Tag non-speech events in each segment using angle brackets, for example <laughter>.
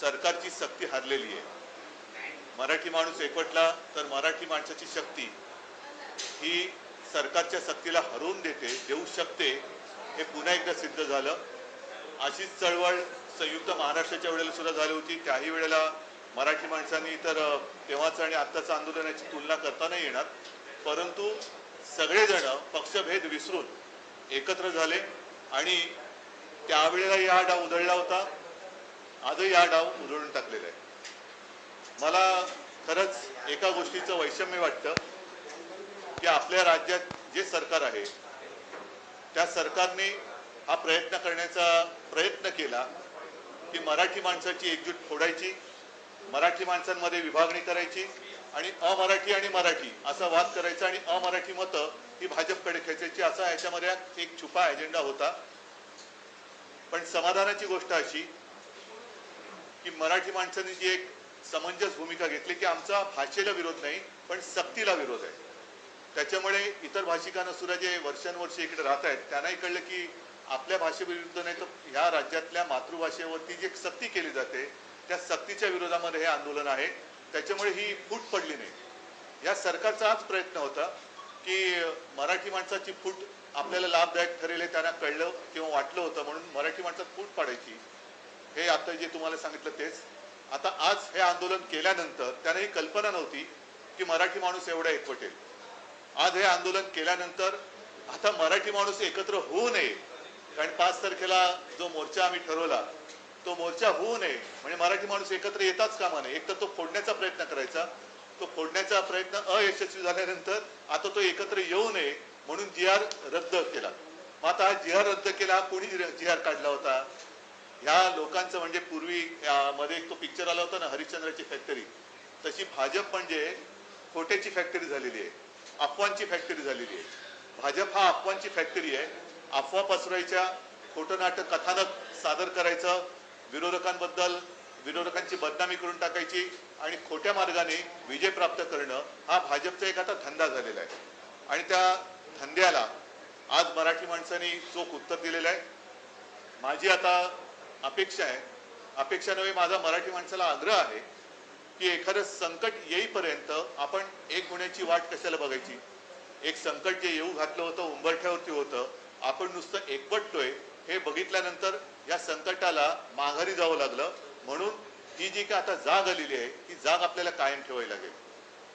सरकारची शक्ती हरलेली आहे. मराठी माणूस एकवटला तर मराठी माणसाची शक्ती ही सरकारच्या शक्तीला हरवून देते देऊ शकते हे पुन्हा एकदा सिद्ध झालं. अशीच चळवळ संयुक्त महाराष्ट्राच्या वेळेला सुद्धा झाली होती. त्याही वेळेला मराठी माणसांनी तर तेव्हाचं आणि आत्ताचं आंदोलनाची तुलना करता नाही येणार. परंतु सगळेजण पक्षभेद विसरून एकत्र झाले आणि त्यावेळेला या आडा उधळला होता. आजही हा डाव उधळून टाकलेला आहे. मला खरंच एका गोष्टीचं वैषम्य वाटतं की आपल्या राज्यात जे सरकार आहे त्या सरकारने हा प्रयत्न करण्याचा प्रयत्न केला की मराठी माणसाची एकजूट फोडायची मराठी माणसांमध्ये विभागणी करायची आणि अमराठी आणि मराठी असा वाद करायचा आणि अमराठी मतं ही भाजपकडे खेचायची असा याच्यामध्ये एक छुपा अजेंडा होता. पण समाधानाची गोष्ट अशी की मराठी माणसांनी जी एक समंजस भूमिका घेतली की आमचा भाषेला विरोध नाही पण सक्तीला विरोध आहे. त्याच्यामुळे इतर भाषिकांना सुद्धा जे वर्षानुवर्षे इकडे राहत आहेत त्यांनाही कळलं की आपल्या भाषेविरुद्ध नाही तर ह्या राज्यातल्या मातृभाषेवरती जी सक्ती केली जाते त्या सक्तीच्या विरोधामध्ये हे आंदोलन आहे. त्याच्यामुळे ही फूट पडली नाही. या सरकारचा हाच प्रयत्न होता की मराठी माणसाची फूट आपल्याला लाभदायक ठरेल हे त्यांना कळलं किंवा वाटलं होतं म्हणून मराठी माणसात फूट पाडायची. हे आता जे तुम्हाला सांगितलं तेच. आता आज हे आंदोलन केल्यानंतर त्यांना ही कल्पना नव्हती की मराठी माणूस एवढा एकवटेल. आज हे आंदोलन केल्यानंतर आता मराठी माणूस एकत्र होऊ नये. कारण पाच तारखेला जो मोर्चा आम्ही ठरवला तो मोर्चा होऊ नये. म्हणजे मराठी माणूस एकत्र येताच कामा नये. एक तर तो फोडण्याचा प्रयत्न करायचा. तो फोडण्याचा प्रयत्न अयशस्वी झाल्यानंतर आता तो एकत्र येऊ नये म्हणून जी आर रद्द केला. मग आता जी आर रद्द केला कोणी जी आर काढला होता? ह्या लोकांचं म्हणजे पूर्वी मध्ये एक तो पिक्चर आला होता ना हरिश्चंद्राची फॅक्टरी तशी भाजप म्हणजे खोट्याची फॅक्टरी झालेली आहे. अफवांची फॅक्टरी झालेली आहे. भाजप हा अफवांची फॅक्टरी आहे. अफवा पसरायच्या खोटं नाटक कथानक सादर करायचं विरोधकांबद्दल विरोधकांची बदनामी करून टाकायची आणि खोट्या मार्गाने विजय प्राप्त करणं हा भाजपचा एक आता धंदा झालेला आहे. आणि त्या धंद्याला आज मराठी माणसांनी चोख उत्तर दिलेलं आहे. माझी आता अपेक्षा आहे. अपेक्षा नव्हे माझा मराठी माणसाला आग्रह आहे की एखादं संकट येईपर्यंत आपण एक होण्याची वाट कशाला बघायची? एक संकट जे येऊ घातलं होतं उंबरठ्यावरती होतं आपण नुसतं एकवटतोय हे बघितल्यानंतर या संकटाला माघारी जावं लागलं. म्हणून ही जी काय आता जाग आलेली आहे ती जाग आपल्याला कायम ठेवावी लागेल.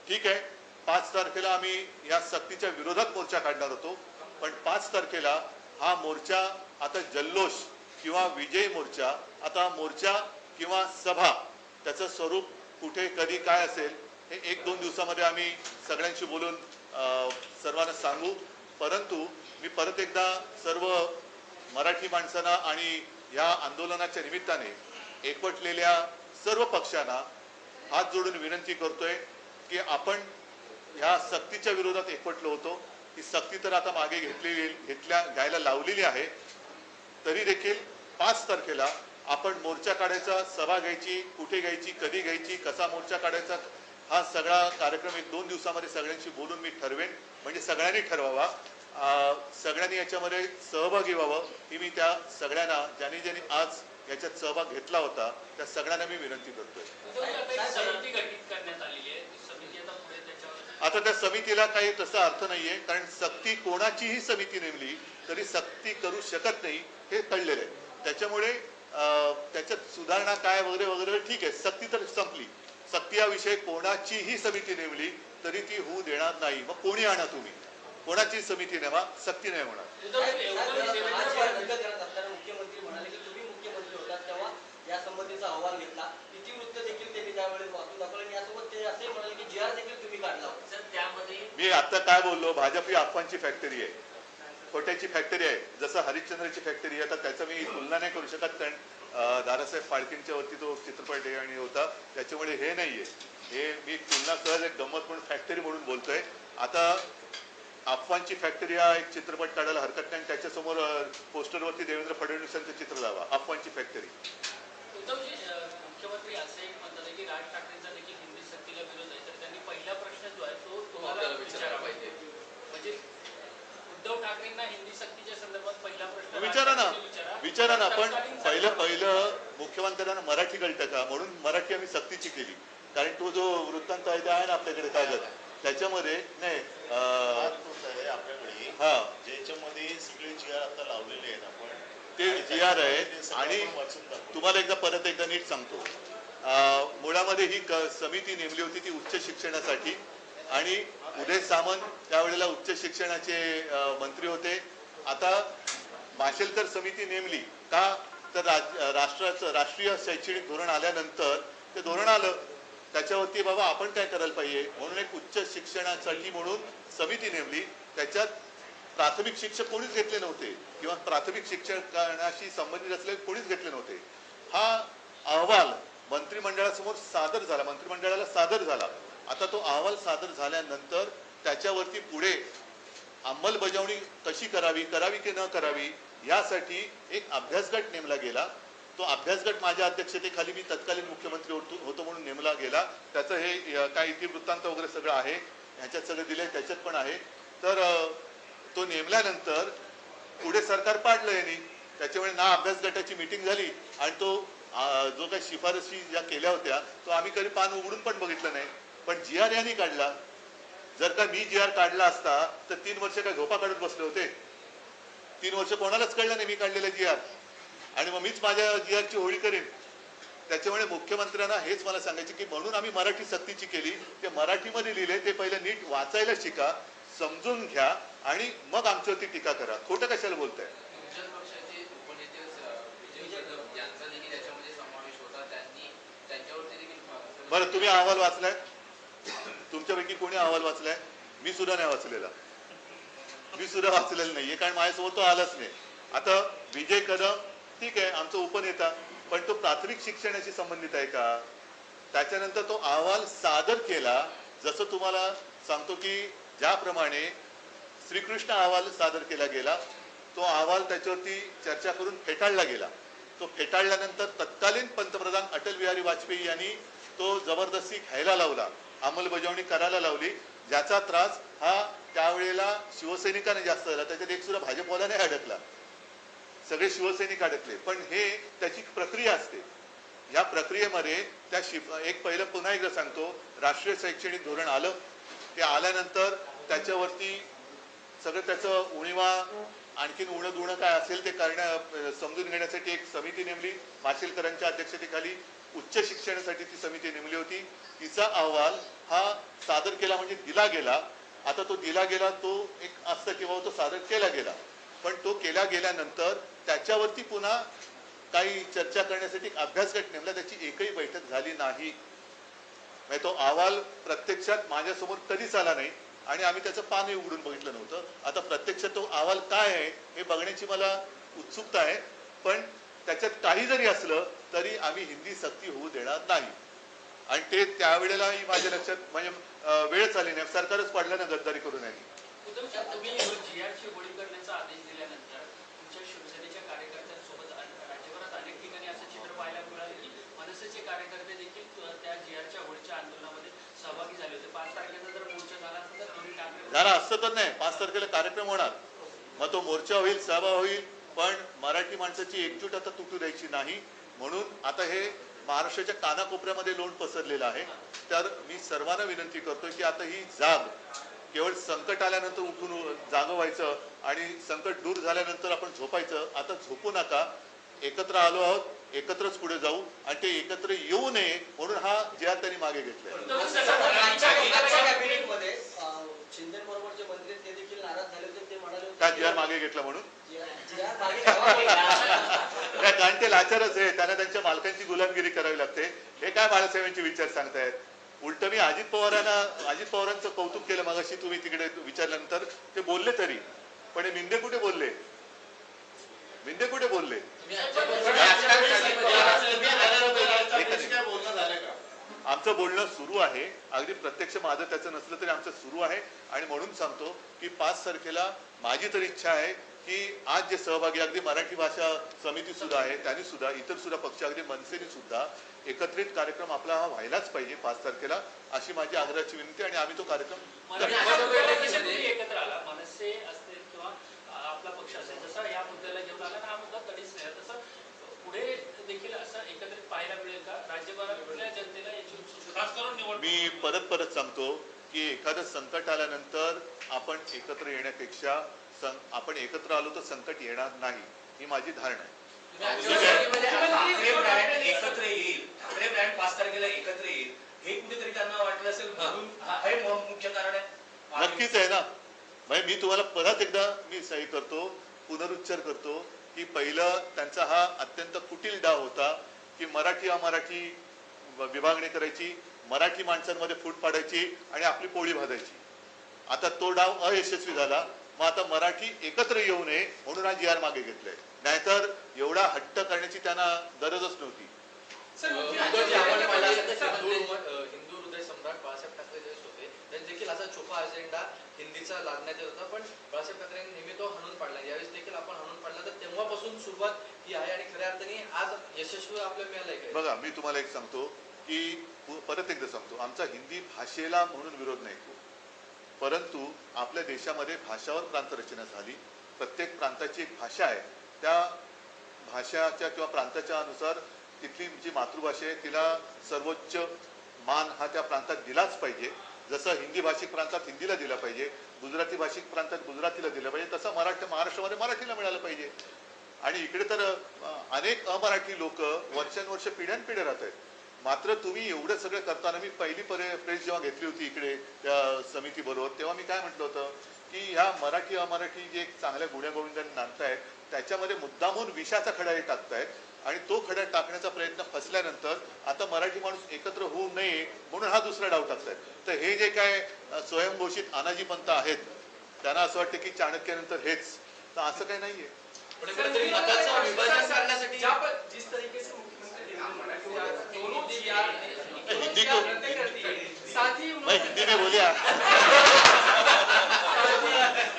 ठीक आहे पाच तारखेला आम्ही या सक्तीच्या विरोधात मोर्चा काढणार होतो. पण पाच तारखेला हा मोर्चा आता जल्लोष किंवा विजय मोर्चा आता मोर्चा किंवा सभा त्याचं स्वरूप कुठे कधी काय असेल हे एक दोन दिवसामध्ये आम्ही सगळ्यांशी बोलून सर्वांना सांगू. परंतु मी परत एकदा सर्व मराठी माणसांना आणि या आंदोलनाच्या निमित्ताने एकवटलेल्या सर्व पक्षांना हात जोडून विनंती करतोय की आपण ह्या सक्तीच्या विरोधात एकवटलो होतो. ही सक्ती तर आता मागे घेतलेली घेतल्या घ्यायला लावलेली आहे. तरी देखील पाच तारखेला आपण मोर्चा काढायचा सभा घ्यायची कुठे घ्यायची कधी घ्यायची कसा मोर्चा काढायचा हा सगळा कार्यक्रम एक दोन दिवसामध्ये सगळ्यांशी बोलून मी ठरवेन. म्हणजे सगळ्यांनी ठरवावा. सगळ्यांनी याच्यामध्ये सहभागी व्हावं ही मी त्या सगळ्यांना ज्यांनी ज्यांनी आज याच्यात सहभाग घेतला होता त्या सगळ्यांना मी विनंती करतोय. आता त्या समितीला काही तसा अर्थ नाहीये कारण सक्ती कोणाचीही समिती नेमली तरी सक्ती करू शकत नाही हे कळलेलं आहे त्याच्यामुळे अं, त्याच्यात सुधारणा काय वगैरे वगैरे ठीक आहे सक्ती तर संपली सक्ती हा विषय कोणाचीही समिती नेमली तरी ती होऊ देणार नाही मग कोणी आणा तुम्ही कोणाची समिती नेमा सक्ती नाही होणार उद्धवजी, उद्धवजी, देवेंद्र आज फडणवीस- रद्द करत असताना मुख्यमंत्री म्हणाले की तुम्ही मुख्यमंत्री होता तेव्हा या संबंधीचा अहवाल घेतला इतिवृत्त देखील त्यांनी त्यावेळेस वाचून दाखवलं आणि यासोबत ते असे म्हणाले की जी आर देखील तुम्ही काढला होता. सर त्यामध्ये मी आता काय बोललो? भाजप ही अफवांची फॅक्टरी आहे. खोट्याची फॅक्टरी आहे. जसं हरिश्चंद्रची फॅक्टरी आहे आता त्याचं मी तुलना नाही करू शकत कारण दादासाहेब फाळकेंच्या वरती तो चित्रपट आहे आणि होता. त्याच्यामुळे हे नाहीये. हे मी तुलना सहज एक गंमत म्हणून फॅक्टरी म्हणून बोलतोय. आता अफवांची फॅक्टरी हा एक चित्रपट काढायला हरकत नाही आणि त्याच्यासमोर पोस्टरवरती देवेंद्र फडणवीसांचं चित्र लावा. अफवांची फॅक्टरी उद्धवजी मुख्यमंत्री असे एक म्हणतात आहे की राज ठाकरेंचा देखील हिंदी सक्तीला विरोध आहे. तर त्यांनी पहिला प्रश्न जो आहे तो तुम्हाला विचारा पाहिजे. म्हणजे उद्धव ठाकरेंना हिंदी सक्तीच्या संदर्भात पहिला प्रश्न विचारा ना. विचारा. ना. पण तत्कालीन पहिलं सरकार- पहिलं मुख्यमंत्र्यांना मराठी कळतं का म्हणून मराठी आम्ही सक्तीची केली कारण तो जो वृत्तांत आहे ते आहे ना आपल्याकडे कागद त्याच्यामध्ये नाही अं, हा तोच आहे आपल्याकडे हा ज्याच्यामध्ये सगळे जी आर आता लावलेले आहेत आपण ते आणि जी आर आहे त्याच्यामध्ये सगळं आणि आपण वाचून दाखवू. तुम्हाला एकदा परत एकदा नीट सांगतो. मुळामध्ये ही क- समिती नेमली होती ती उच्च शिक्षणासाठी आणि उदय सामंत त्यावेळेला उच्च शिक्षणाचे मंत्री होते. आता माशेलकर समिती नेमली का? तर राज- राष्ट्राचं राष्ट्रीय शैक्षणिक धोरण आल्यानंतर ते धोरण आलं. त्याच्यावरती बाबा आपण काय करायला पाहिजे? म्हणून एक उच्च शिक्षणासाठी म्हणून समिती नेमली. त्याच्यात प्राथमिक शिक्षक कोणीच घेतले नव्हते. किंवा प्राथमिक शिक्षणाशी संबंधित असलेले कोणीच घेतले नव्हते. हा अहवाल मंत्रिमंडळासमोर सादर झाला. मंत्रिमंडळाला सादर झाला. आता तो अहवाल सादर झाल्यानंतर त्याच्यावरती पुढे अंमलबजावणी कशी करावी करावी की न करावी यासाठी एक अभ्यासगट नेमला गेला. तो अभ्यासगट माझ्या अध्यक्षतेखाली मी तत्कालीन मुख्यमंत्री होतो होतो म्हणून नेमला गेला. त्याचं हे काय काय इतिवृत्तांत वगैरे सगळं आहे ह्याच्यात सगळं दिले त्याच्यात पण आहे. तर तो नेमल्यानंतर पुढे सरकार पाडलं यांनी. त्याच्यामुळे ना अभ्यास गटाची मिटिंग झाली आणि तो जो काही शिफारशी ज्या केल्या होत्या तो आम्ही कधी पान उघडून पण बघितलं नाही. पण जी आर यांनी काढला. जर का मी जी आर काढला असता तर तीन वर्ष काय झोपा काढत बसले होते. तीन वर्ष कोणालाच कळलं नाही मी काढलेलं जी आर आणि मग मीच माझ्या जी आरची होळी करेन. त्याच्यामुळे मुख्यमंत्र्यांना हेच मला सांगायचे की म्हणून आम्ही मराठी सक्तीची केली. ते मराठीमध्ये लिहिले ते पहिले नीट वाचायला शिका समजून घ्या आणि मग आमच्यावरती टीका करा. खोटं कशाला बोलताय तुमच्याच पक्षाचे उपनेते अ, विजय कदम यांचा देखील याच्यामध्ये समावेश होता त्यांनी त्यांच्यावरती देखील बरं तुम्ही अहवाल वाचलाय? तुमच्यापैकी कोणी अहवाल वाचलाय? मी सुद्धा नाही वाचलेला. मी सुद्धा वाचलेला नाहीये कारण माझ्यासोबत तो आलाच नाही. आता विजय कदम ठीक आहे आमचा उपनेता पण तो प्राथमिक शिक्षणाशी संबंधित आहे का? त्याच्यानंतर तो अहवाल सादर केला जसं तुम्हाला सांगतो की ज्याप्रमाणे श्रीकृष्ण अहवाल सादर केला गेला तो अहवाल त्याच्यावरती चर्चा करून फेटाळला गेला. तो फेटाळल्यानंतर तत्कालीन पंतप्रधान अटल बिहारी वाजपेयी यांनी तो जबरदस्ती घ्यायला लावला अंमलबजावणी करायला लावली. ज्याचा त्रास हा त्यावेळेला शिवसैनिकांना जास्त झाला. त्याच्यात एक सुद्धा भाजपवाला नाही अडकला. सगळे शिवसैनिक अडकले. पण हे त्याची प्रक्रिया असते. या प्रक्रियेमध्ये त्या शिफ एक पहिलं पुन्हा एकदा सांगतो. राष्ट्रीय शैक्षणिक धोरण आलं. ते आल्यानंतर त्याच्यावरती सगळं त्याचं उणीवा आणखीन उणं दुणं काय असेल ते करण्या समजून घेण्यासाठी एक समिती नेमली. माशेलकरांच्या अध्यक्षतेखाली उच्च शिक्षणासाठी ती समिती नेमली होती. तिचा अहवाल हा सादर केला म्हणजे दिला गेला. आता तो दिला गेला तो एक असतं किंवा तो सादर केला गेला. पण तो केला गेल्यानंतर त्याच्यावरती पुन्हा काही चर्चा करण्यासाठी अभ्यास गट नेमला. त्याची एकही बैठक झाली नाही. म्हणजे तो अहवाल प्रत्यक्षात माझ्यासमोर कधीच आला नाही आणि आम्ही त्याचं पानही उघडून बघितलं नव्हतं. आता प्रत्यक्षात तो अहवाल काय आहे हे बघण्याची मला उत्सुकता आहे. पण त्याच्यात काही जरी असलं तरी आम्ही हिंदी सक्ती होऊ देणार नाही. आणि ते त्यावेळेलाही माझ्या लक्षात म्हणजे अं, वेळच आली नाही. सरकारच पाडलं ना गद्दारी करून ठाकरे झाला असतं तर नाही. पाच तारखेला कार्यक्रम होणार. मग तो मोर्चा होईल सभा होईल. पण मराठी माणसाची एकजूट आता तुटू द्यायची नाही. म्हणून आता हे महाराष्ट्राच्या कानाकोपऱ्यामध्ये लोण पसरलेलं आहे. तर मी सर्वांना विनंती करतोय की आता ही जाग केवळ संकट आल्यानंतर उठून जागं व्हायचं आणि संकट दूर झाल्यानंतर आपण झोपायचं. आता झोपू नका. एकत्र आलो आहोत एकत्रच पुढे जाऊ आणि ते एकत्र येऊ नये म्हणून हा जे त्यांनी मागे घेतला उद्धव साहेब, आजच्या आजच्या कॅबिनेटमध्ये अं, शिंदेबरोबरचे मंत्री ते देखील नाराज झाले होते ते म्हणाले होते का जे आर मागे घेतला म्हणून. नाही, कारण ते लाचारच आहे त्यांना त्यांच्या मालकांची गुलामगिरी करावी लागते. हे काय बाळासाहेबांचे विचार सांगतायत? उलट मी अजित पवारांना अजित पवारांचं कौतुक केलं मगाशी तुम्ही तिकडे विचारल्यानंतर. ते बोलले तरी. पण हे मिंदे कुठे बोलले? मिंदे कुठे बोलले? काय बोलणं झालं का आमचं बोलणं सुरू आहे. अगदी प्रत्यक्ष माझं त्याचं नसलं तरी आमचं सुरू आहे. आणि म्हणून सांगतो की पाच तारखेला माझी तर इच्छा आहे की आज जे सहभागी अगदी मराठी भाषा समिती सुद्धा आहे त्यांनी सुद्धा इतर सुद्धा पक्ष अगदी मनसेने सुद्धा एकत्रित कार्यक्रम आपला हा व्हायलाच पाहिजे पाच तारखेला अशी माझी आग्रहाची विनंती आणि आम्ही तो कार्यक्रम पुढे देखील असं एकत्रित पाहायला मिळेल का? राज्यभरातल्या जनतेला याची खास करून निवड मी परत परत सांगतो की एखादं संकट आल्यानंतर आपण एकत्र येण्यापेक्षा सं आपण एकत्र आलो तर संकट येणार नाही ही माझी धारणा आहे. एकत्र येईल. ठाकरे ब्रँड पाच तारखेला एकत्र येईल. हे कुठेतरी त्यांना वाटलं असेल म्हणून हे मुख्य कारण आहे. नक्कीच आहे ना. म्हणजे मी तुम्हाला परत एकदा मी सही करतो पुनरुच्चार करतो. की पहिलं त्यांचा हा अत्यंत कुटील डाव होता की मराठी अमराठी विभागणी करायची मराठी माणसांमध्ये फूट पाडायची आणि आपली पोळी भाजायची. आता तो डाव अयशस्वी झाला. मग आता मराठी एकत्र येऊ नये म्हणून हा जी आर मागे घेतलाय. नाहीतर एवढा हट्ट करण्याची त्यांना गरजच नव्हती. अ, हिंदू हृदय सम्राट बाळासाहेब ठाकरे जे होते त्यांनी देखील असा छुपा अजेंडा हिंदीचा लादण्यात येत होता. पण बाळासाहेब ठाकरेंनी नेहमी तो हाणून पाडला. यावेळेस देखील आपण हाणून पाडला. तर तेव्हापासून सुरुवात ही आहे आणि खऱ्या अर्थाने आज यशस्वी आपल्याला मिळालंय बघा मी तुम्हाला एक सांगतो की परत एकदा सांगतो. आमचा हिंदी भाषेला म्हणून विरोध नाही परंतु आपल्या देशामध्ये भाषावर प्रांतरचना झाली. प्रत्येक प्रांताची एक भाषा आहे. त्या भाषाच्या किंवा प्रांताच्या अनुसार तिथली जी मातृभाषा आहे तिला सर्वोच्च मान हा त्या प्रांतात दिलाच पाहिजे. जसं हिंदी भाषिक प्रांतात हिंदीला दिला पाहिजे गुजराती भाषिक प्रांतात गुजरातीला दिलं पाहिजे तसं मराठी महाराष्ट्रामध्ये मराठीला मिळालं पाहिजे. आणि इकडे तर अ, अनेक अमराठी लोक वर्षानुवर्ष पिढ्यानपिढ्या राहत आहेत. मात्र तुम्ही एवढं सगळं करताना मी पहिली परे प्रेस जेव्हा घेतली होती इकडे त्या समितीबरोबर तेव्हा मी काय म्हटलं होतं की ह्या मराठी अमराठी जे चांगल्या गुण्यागोविंदांनी नांदतायत त्याच्यामध्ये मुद्दामून विषाचा खडा हे टाकतायत आणि तो खडा टाकण्याचा प्रयत्न फसल्यानंतर आता मराठी माणूस एकत्र होऊ नये म्हणून हा दुसरा डाव टाकतायत. तर हे जे काय स्वयंघोषित अनाजी पंत आहेत त्यांना असं वाटतं की चाणक्यानंतर हेच. तर असं काही नाहीये. हिंदी को- ही। मैं हिंदी में बोलिया.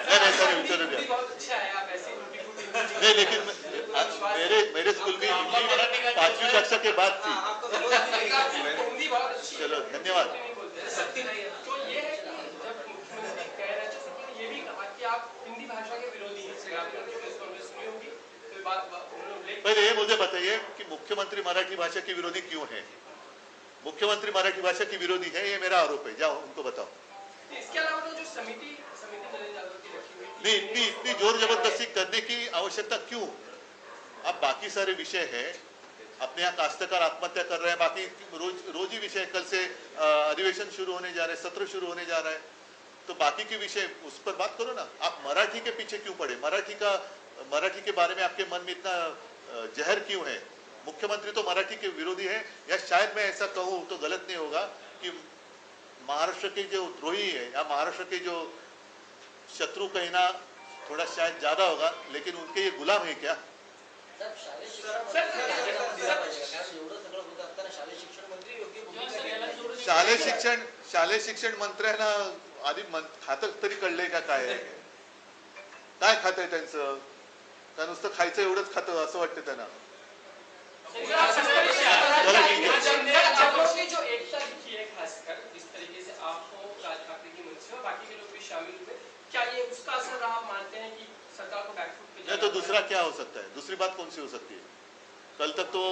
नहीं नहीं सर हिंदी गया नहीं <laughs> लेकिन मैं- आज मेरे मेरे स्कूल में हिंदी पांचवी कक्षा के बाद थी। हाँ, आपका बहुत ही हिंदी बहुत अच्छी है चलो धन्यवाद। नहीं बोलते हैं। सक्ती नाही आहे तो ये है कि जब मुख्यमंत्री कह रहे थे सबने ये भी कहा कि आप हिंदी भाषा के विरोधी हैं आपने प्रेस कॉन्फ्रेंस सुनी होगी तो बात बात- उन्होंने उल्लेख पहले ये मुझे बताइए कि मुख्यमंत्री मराठी भाषा के विरोधी क्यों है? मुख्यमंत्री मराठी भाषा की विरोधी है ये मेरा आरोप है। जाओ उनको बताओ। इसके अलावा तो जो समिति नहीं इतनी इतनी ज़ोर ज़बरदस्ती करने की आवश्यकता क्यों? अब बाकी सारे विषय है। अपने यहाँ काश्तकार आत्महत्या कर रहे हैं। बाकी रोज रोज ही विषय कल से अधिवेशन शुरू होने जा रहे हैं, सत्र शुरू होने जा रहा है। तो बाकी के विषय, उस पर बात करो ना। आप मराठी के पीछे क्यों पड़े? मराठी का, मराठी के बारे में आपके मन में इतना जहर क्यों है? मुख्यमंत्री तो मराठी के विरोधी है। या शायद मैं ऐसा कहूँ तो गलत नहीं होगा कि महाराष्ट्र के जो द्रोही है या महाराष्ट्र के जो शत्रु कहना थोड़ा शायद ज्यादा होगा लेकिन उनके ये गुलाम है क्या शालेय शिक्षण शालेय शिक्षण मंत्र्यांना आधी खातं तरी कळलंय का काय? काय खातं आहे त्यांचं का नुसतं खायचं एवढंच खातं असं वाटतं त्यांना है है हो बाकी के लोग भी शामिल हुए क्या ये उसका असर आप मानते हैं कि सरकार को बैकफुट पे नहीं तो दूसरा क्या हो सकता है? दूसरी बात कौन सी हो सकती है? कल तक तो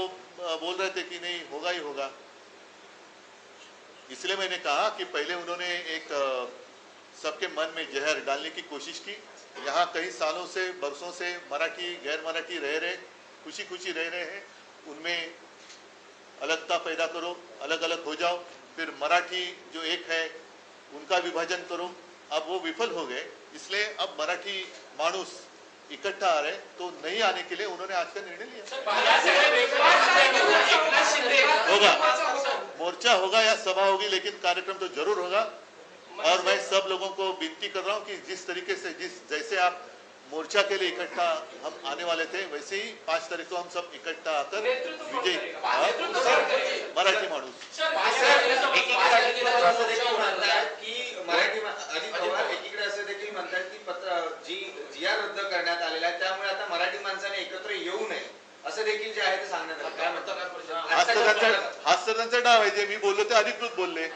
बोल रहे थे कि नहीं होगा ही होगा। इसलिए मैंने कहा कि पहले उन्होंने एक सबके मन में जहर डालने की कोशिश की। यहाँ कई सालों से बरसों से मराठी गैर मराठी रह रहे खुशी खुशी रह रहे हैं। उनमें अलगता पैदा करो अलग अलग हो जाओ। फिर मराठी जो एक है उनका विभाजन करो। अब वो विफल हो गए इसलिए अब मराठी मानुस इकट्ठा आ रहे तो नहीं आने के लिए उन्होंने आज का निर्णय लिया। होगा। मोर्चा होगा? या सभा होगी लेकिन कार्यक्रम तो ज़रूर होगा। और मैं सब लोगों को विनती कर रहा हूँ कि जिस तरीके से जिस जैसे आप मोर्चा के लिए इकट्ठा हम आने वाले थे वैसे ही पांच तारीख को हम सब इकट्ठा आकर विजय? मराठी माणूस। एकीकडे असं देखील म्हणतात की मराठी मा- अजित पवार. एकीकडे असं देखील म्हणतात की पत्र जी रद्द करण्यात आलेला आहे त्यामुळे आता मराठी माणसाने एकत्र येऊ नये असं देखील जे आहे ते सांगण्यात आलं. हाच तर त्यांचा डाव आहे जे मी बोललो ते अधिकृत बोलले.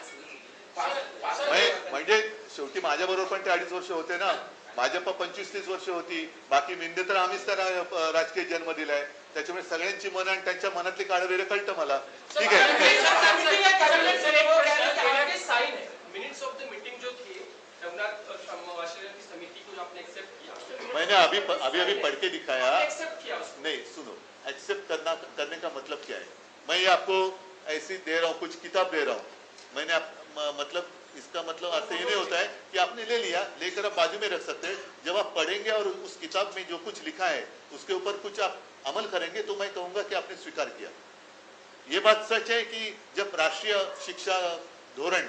म्हणजे म्हणजे शेवटी माझ्या बरोबर पण ते अडीच वर्ष होते ना. भाजप पंचवीस तीस वर्ष होती. बाकी मिंदे तर आम्हीच त्यांना अ, राजकीय जन्म दिलाय. त्याच्यामुळे सगळ्यांची मन आणि त्यांच्या मनातली काळवेर कळतं मला. ठीक आहे. साइन है मिनट्स ऑफ द मीटिंग जो थी रघुनाथ शर्मा वाशियर की समिति को जो आपने एक्सेप्ट किया. मैंने अभी अभी अभी पढ़ के दिखाया. एक्सेप्ट किया उसको? नहीं सुनो. एक्सेप्ट करना करने का मतलब क्या है? मैं ये आपको ऐसी दे रहा हूँ कुछ किताब दे रहा हूँ. मैंने आप, म, मतलब इसका मतलब अर्थ ये नहीं होता है कि आपने ले लिया, लेकर आप बाजू में रख सकते हैं। जब आप पढ़ेंगे और उस किताब में जो कुछ लिखा है, उसके ऊपर कुछ आप अमल करेंगे तो मैं कहूँगा कि आपने स्वीकार किया। ये बात सच है कि जब राष्ट्रीय शिक्षा धोरण,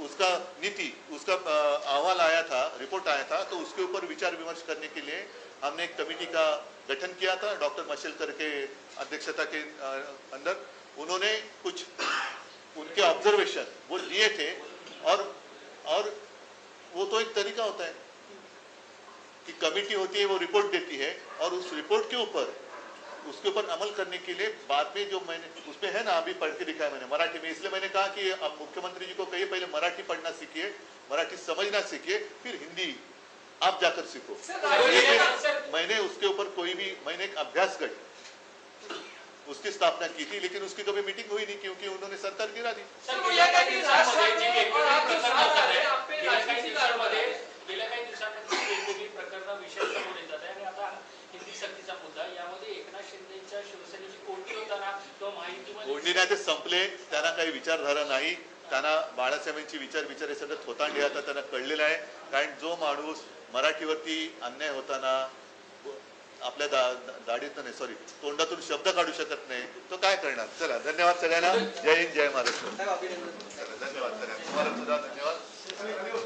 उसका नीति, उसका अहवाल आया था, रिपोर्ट आया था तो उसके ऊपर विचार विमर्श करने के लिए हमने एक कमेटी का गठन किया था, डॉक्टर मशेलकर के अध्यक्षता के अंदर। उन्होंने कुछ, उनके ऑब्जर्वेशन वो लिए थे और और वो तो एक तरीका होता है कि कमेटी होती है वो रिपोर्ट देती है और उस रिपोर्ट के ऊपर उसके ऊपर अमल करने के लिए बाद में जो मैंने उसमें है ना अभी पढ़ के लिखा है मैंने मराठी में इसलिए मैंने कहा कि अब मुख्यमंत्री जी को कहिए पहले मराठी पढ़ना सीखिए मराठी समझना सीखिए फिर हिंदी आप जाकर सीखो। मैंने उसके ऊपर कोई भी मैंने एक अभ्यास गट उसकी स्थापना की थी लेकिन उसकी कभी मीटिंग हुई नहीं क्योंकि उन्होंने सरकार गिरा दी। ते संपले. त्यांना काही विचारधारा नाही. त्यांना बाळासाहेबांची विचार विचार हे सगळं थोतांडी आता त्यांना कळलेलं आहे. कारण जो माणूस मराठीवरती अन्याय होताना आपल्या दा दा- दाढीतून नाही सॉरी तोंडातून शब्द काढू शकत नाही. तो काय करणार? चला धन्यवाद सगळ्यांना. जय हिंद जय महाराष्ट्र. धन्यवाद सगळ्यांना. तुम्हाला सुद्धा धन्यवाद.